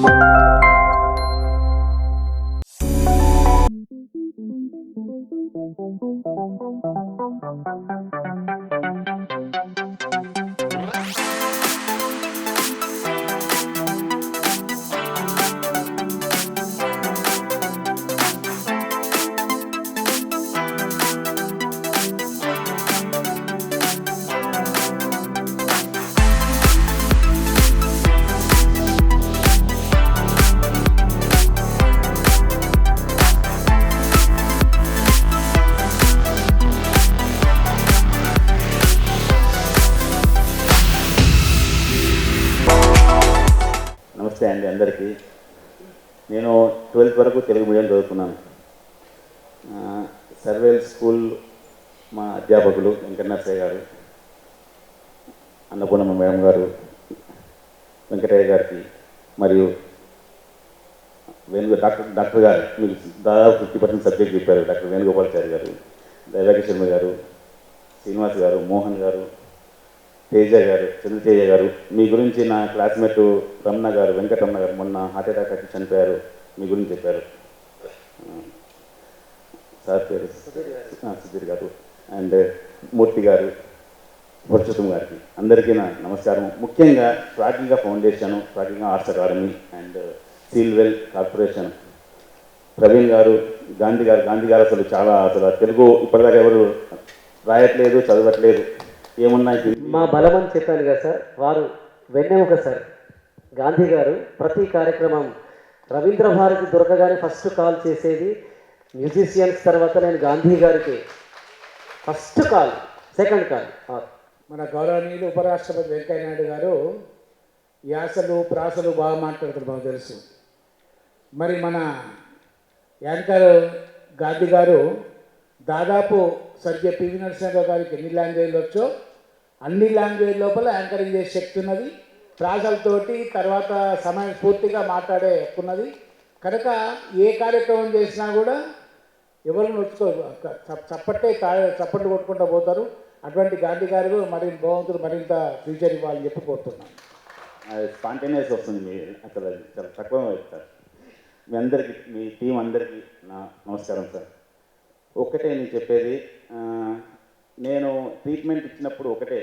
Thank you. నమస్తే అండి అందరికీ. నేను ట్వెల్త్ వరకు తెలుగు మీడియం చదువుకున్నాను. సర్వేల్ స్కూల్ మా అధ్యాపకులు వెంకటనరసయ్య గారు అన్నపూర్ణమ్మ మేడం గారు వెంకటయ్య గారికి మరియు వేణుగో డాక్టర్ డాక్టర్ గారు మీకు దాదాపు ఫిఫ్టీ పర్సెంట్ సబ్జెక్ట్ చెప్పారు డాక్టర్ వేణుగోపాలాచారి గారు దైవాకి శర్మ గారు శ్రీనివాస్ గారు మోహన్ గారు తేజ గారు చంద్రతేజ గారు మీ గురించి నా క్లాస్మేట్ రమణ గారు వెంకటరమణ గారు మొన్న హార్ట్ అటాక్ వచ్చి చనిపోయారు మీ గురించి చెప్పారు. సార్ పేరు సుధీర్ గారు అండ్ మూర్తి గారు పురుషోత్తం గారికి అందరికీ నా నమస్కారం. ముఖ్యంగా ప్రాటింగా foundation tracking arts academy and Sealwell corporation. Praveen గారు గాంధీ గారు గాంధీ గారు అసలు చాలా అసలు తెలుగు ఇప్పటిదాకా ఎవరు రాయట్లేదు చదవట్లేదు ఏమున్నాయి మా బలం అని చెప్పాను కదా సార్. వారు వెన్నెముక సార్. గాంధీ గారు ప్రతి కార్యక్రమం రవీంద్ర భారతి దొరకగానే ఫస్ట్ కాల్ చేసేది మ్యూజిషియన్స్ తర్వాత నేను గాంధీ గారికి. First call second call. మన గౌరవనీయులు ఉపరాష్ట్రపతి వెంకయ్య నాయుడు గారు యాసలు ప్రాసలు బాగా మాట్లాడతారు మాకు తెలుసు. మరి మన యాంకర్ గాంధీ గారు దాదాపు సద్య పివి నరసింహరావు గారికి ఎన్ని లాంగ్వేజ్లు వచ్చో అన్ని లాంగ్వేజ్ లోపల యాంకరింగ్ చేసే శక్తి ఉన్నది. ప్రాసలతోటి తర్వాత సమయం పూర్తిగా మాట్లాడే హక్కు ఉన్నది. కనుక ఏ కార్యక్రమం చేసినా కూడా ఎవరు నొచ్చుకో చప్పట్టే చప్పట్లు కొట్టుకుంటూ పోతారు. అటువంటి గాంధీ గారు మరి భగవంతుడు మరింత ఫ్యూచర్ ఇవ్వాలని చెప్పి కోరుతున్నాను స్పాంటేనియస్ వస్తుంది మీ అక్కడ అది చాలా తక్కువ సార్ మీ అందరికీ మీ టీం అందరికీ నా నమస్కారం సార్. ఒక్కటే నేను చెప్పేది నేను ట్రీట్మెంట్ ఇచ్చినప్పుడు ఒకటే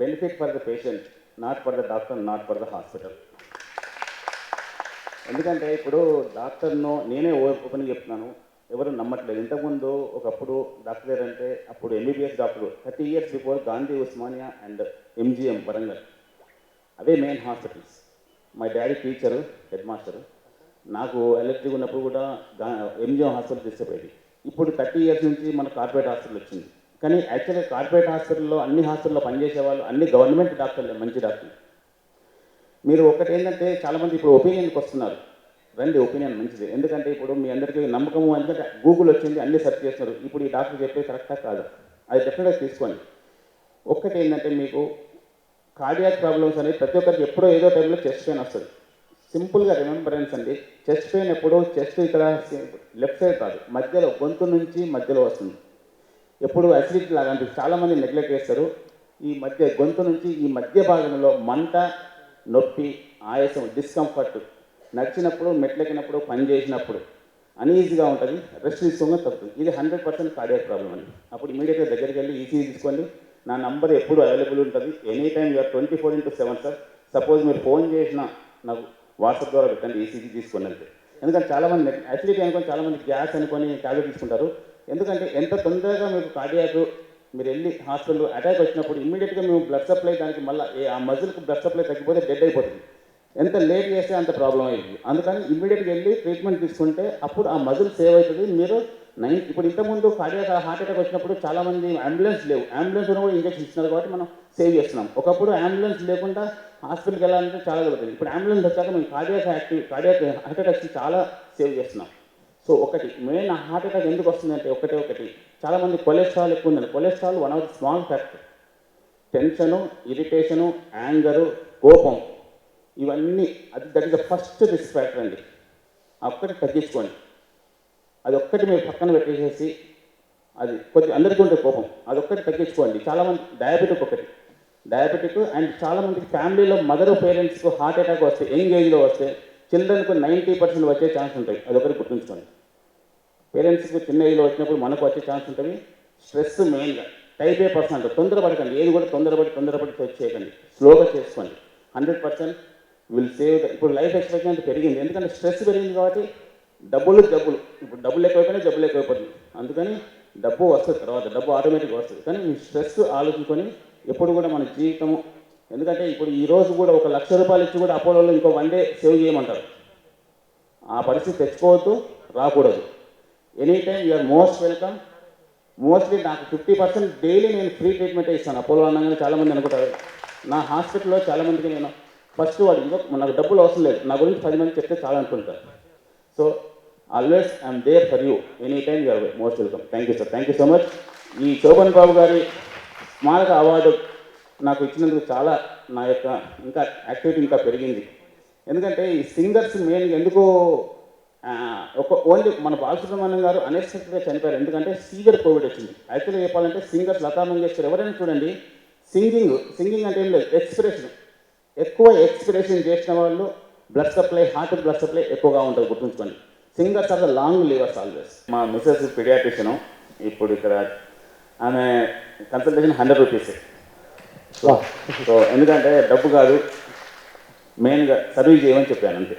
benefit for the patient not for the doctor not for the hospital ఎందుకంటే ఇప్పుడు డాక్టర్ను నేనే ఓపెన్ చెప్తున్నాను ఎవరు నమ్మట్లేదు. ఇంతకుముందు ఒకప్పుడు డాక్టర్ గారు అంటే అప్పుడు MBBS doctor thirty years before Gandhi Osmania and MGM Warangal. Away main hospitals. మా డాడీ టీచరు హెడ్ మాస్టర్. నాకు ఎలక్ట్రిక్ ఉన్నప్పుడు కూడా ఎంజిఎం హాస్పిటల్ తీసుకుపోయేది ఇప్పుడు థర్టీ ఇయర్స్ నుంచి మన కార్పొరేట్ హాస్పిటల్ వచ్చింది. కానీ యాక్చువల్గా కార్పొరేట్ హాస్పిటల్లో అన్ని హాస్పిటల్లో పనిచేసే వాళ్ళు అన్ని గవర్నమెంట్ డాక్టర్లే మంచి డాక్టర్లు. మీరు ఒకటి ఏంటంటే చాలామంది ఇప్పుడు ఒపీనియన్కి వస్తున్నారు. రండి ఒపీనియన్ మంచిది. ఎందుకంటే ఇప్పుడు మీ అందరికీ నమ్మకము ఎందుకంటే గూగుల్ వచ్చింది అన్ని సెర్చ్ చేస్తున్నారు. ఇప్పుడు ఈ డాక్టర్ చెప్పే కరెక్టా కాదు? అది డెఫినెట్గా తీసుకోండి. ఒక్కటి ఏంటంటే మీకు కార్డియాక్ ప్రాబ్లమ్స్ అనేది ప్రతి ఒక్కరికి ఎప్పుడో ఏదో టైంలో చెస్ట్ పెయిన్ వస్తుంది. సింపుల్గా రిమెంబరెన్స్ అండి. చెస్ట్ పెయిన్ ఎప్పుడో చెస్ట్ ఇక్కడ లెఫ్ట్ సైడ్ కాదు. మధ్యలో గొంతు నుంచి మధ్యలో వస్తుంది. ఎప్పుడు అసిడిటీ లాగా అంటే చాలామంది నెగ్లెక్ట్ చేస్తారు. ఈ మధ్య గొంతు నుంచి ఈ మధ్య భాగంలో మంట నొప్పి ఆయాసం డిస్కంఫర్ట్ నచ్చినప్పుడు మెట్లెక్కినప్పుడు పని చేసినప్పుడు అన్ఈజీగా ఉంటుంది. రెస్ట్ తీసుకోగా తప్పుతుంది. ఇది హండ్రెడ్ పర్సెంట్ కార్డియాక్ ప్రాబ్లం అండి. అప్పుడు ఇమీడియట్గా దగ్గరికి వెళ్ళి ఈసీ తీసుకోండి. నా నంబర్ ఎప్పుడు అవైలబుల్ ఉంటుంది. Any time you're twenty four into seven sir suppose మీరు ఫోన్ చేసిన నాకు వాట్సాప్ ద్వారా పెట్టండి ఈసీజీ తీసుకోండి అంటే. ఎందుకంటే చాలామంది అసిడిటీ అనుకొని చాలామంది గ్యాస్ అనుకొని టాబ్లెట్ తీసుకుంటారు. ఎందుకంటే ఎంత తొందరగా మీకు కార్డియాక్ మీరు వెళ్ళి హాస్పిటల్ అటాక్ వచ్చినప్పుడు ఇమ్మీడియట్గా మేము బ్లడ్ సప్లై దానికి మళ్ళీ ఆ మజిల్కి బ్లడ్ సప్లై తగ్గిపోతే డెడ్ అయిపోతుంది. ఎంత లేట్ చేస్తే అంత ప్రాబ్లం అయింది అందుకని ఇమ్మీడియట్గా వెళ్ళి ట్రీట్మెంట్ తీసుకుంటే అప్పుడు ఆ మజిల్ సేవ్ అవుతుంది. మీరు నైన్ ఇప్పుడు ఇంతకుముందు కార్డియాక్ హార్ట్ అటాక్ వచ్చినప్పుడు చాలామంది అంబులెన్స్ లేవు. అంబులెన్స్ కూడా ఇంజక్షన్ ఇస్తున్నారు కాబట్టి మనం సేవ్ చేస్తున్నాం. ఒకప్పుడు అంబులెన్స్ లేకుండా హాస్పిటల్కి వెళ్ళాలంటే చాలా జరుగుతుంది. ఇప్పుడు అంబులెన్స్ వచ్చాక మేము cardiac active cardiac heart attacks చాలా సేవ్ చేస్తున్నాం. సో ఒకటి మెయిన్ హార్ట్ అటాక్ ఎందుకు వస్తుందంటే ఒకటే ఒకటి. చాలామంది కొలెస్ట్రాల్ ఎక్కువ ఉందండి. Cholesterol one of the small factor. Tension irritation anger కోపం ఇవన్నీ అది that is the first risk factor అండి. ఒక్కటి తగ్గించుకోండి. అది ఒక్కటి మీరు పక్కన పెట్టేసేసి అది కొద్ది అందరికీ ఉండే కోపం. అదొక్కటి తగ్గించుకోండి. చాలామంది డయాబెటిక్ ఒకటి. డయాబెటిక్ అండ్ చాలామంది ఫ్యామిలీలో మదర్ పేరెంట్స్కు హార్ట్ అటాక్ వస్తే యంగ్ ఏజ్లో వస్తే చిల్డ్రన్కు నైంటీ పర్సెంట్ వచ్చే ఛాన్స్ ఉంటాయి. అదొకటి గుర్తుంచుకోండి. పేరెంట్స్కి చిన్న ఏజ్లో వచ్చినప్పుడు మనకు వచ్చే ఛాన్స్ ఉంటుంది. స్ట్రెస్ మెయిన్గా టైప్ ఏ పర్సన్ అంటారు తొందరపడకండి. ఏది కూడా తొందరపడి తొందరపడి చేయకండి. స్లోగా చేసుకోండి. హండ్రెడ్ పర్సెంట్ విల్ సేవ్ ఇప్పుడు లైఫ్ ఎక్స్పెక్టెన్సీ పెరిగింది. ఎందుకంటే స్ట్రెస్ పెరిగింది కాబట్టి డబ్బులు డబ్బులు ఇప్పుడు డబ్బులు ఎక్కువైపోయినా జబ్బులు ఎక్కువైపోతుంది అందుకని డబ్బు వస్తుంది తర్వాత. డబ్బు ఆటోమేటిక్గా వస్తుంది. కానీ మీ స్ట్రెస్ ఆలోచించుకొని ఎప్పుడు కూడా మన జీవితము ఎందుకంటే ఇప్పుడు ఈ రోజు కూడా ఒక లక్ష రూపాయలు ఇచ్చి కూడా అపోలోలో ఇంకో వన్ డే సేవ్ చేయమంటారు. ఆ పరిస్థితి తెచ్చుకోవద్దు రాకూడదు. Any time you're most welcome mostly నాకు ఫిఫ్టీ పర్సెంట్ డైలీ నేను ఫ్రీ ట్రీట్మెంట్ ఇస్తాను. అపోలో అనగానే చాలామంది అనుకుంటారు. నా హాస్పిటల్లో చాలామందికి నేను ఫస్ట్ వాడు ఇవ్వ నాకు డబ్బులు అవసరం లేదు. నా గురించి పది మంది చెప్తే చాలా అనుకుంటారు. So always I'm there for you any time you're most welcome thank you sir thank you so much ఈ శోభన్ బాబు గారి స్మారక అవార్డు నాకు ఇచ్చినందుకు చాలా నా యొక్క ఇంకా యాక్టివిటీ ఇంకా పెరిగింది. ఎందుకంటే ఈ సింగర్స్ మెయిన్ ఎందుకు ఒక ఓన్లీ మన బాలసుబ్రహ్మణ్యం గారు అన్ఎక్స్పెక్టెడ్గా చనిపోయారు. ఎందుకంటే సీవియర్ కోవిడ్ వచ్చింది. యాక్చువల్గా చెప్పాలంటే సింగర్స్ లతా మంగేష్కర్ ఎవరైనా చూడండి సింగింగ్ సింగింగ్ అంటే ఏం లేదు ఎక్స్ప్రెషన్. ఎక్కువ ఎక్స్ప్రెషన్ చేసిన వాళ్ళు blood supply heart blood supply ఎక్కువగా ఉంటుంది గుర్తుంచుకోండి. Singers are the long livers always. మా మిస్సెస్ పిడియాట్రిషను ఇప్పుడు ఇక్కడ ఆమె కన్సల్టేషన్ హండ్రెడ్ రూపీస్. సో ఎందుకంటే డబ్బు కాదు మెయిన్గా సర్వీస్ చేయమని చెప్పాను అంతే.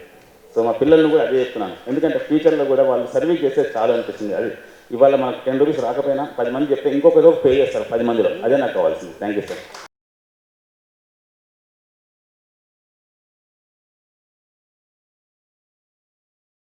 సో మా పిల్లల్ని కూడా అదే చెప్తున్నాను. ఎందుకంటే ఫ్యూచర్లో కూడా వాళ్ళు సర్వీస్ చేస్తే చాలా అనిపిస్తుంది. అది ఇవాళ మనకు టెన్ రూపీస్ రాకపోయినా పది మంది చెప్తే ఇంకొక రోజు పే చేస్తారు పది మందిలో. అదే నాకు కావాల్సింది. Thank you sir.